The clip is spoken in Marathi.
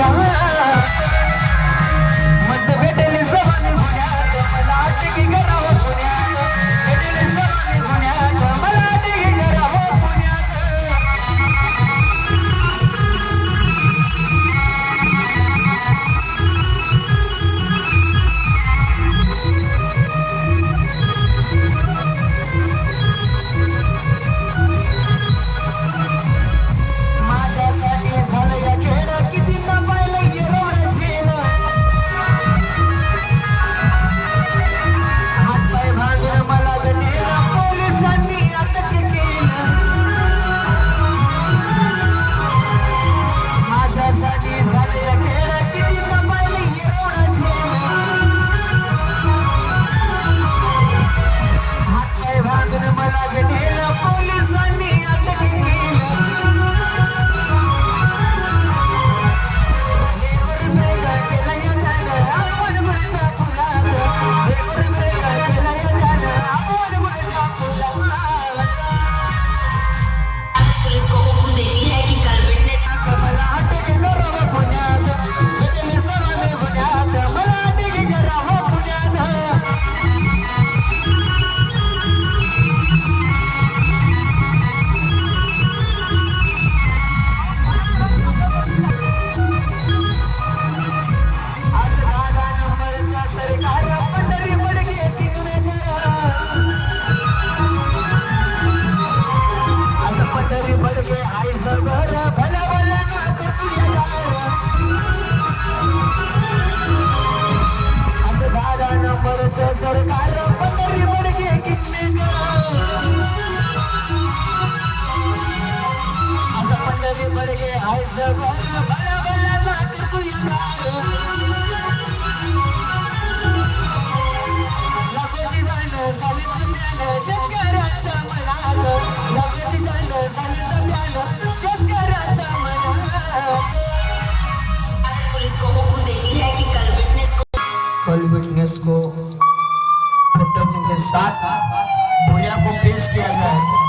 love. नंबरचं साथ बुढ़िया को पेश किया जाए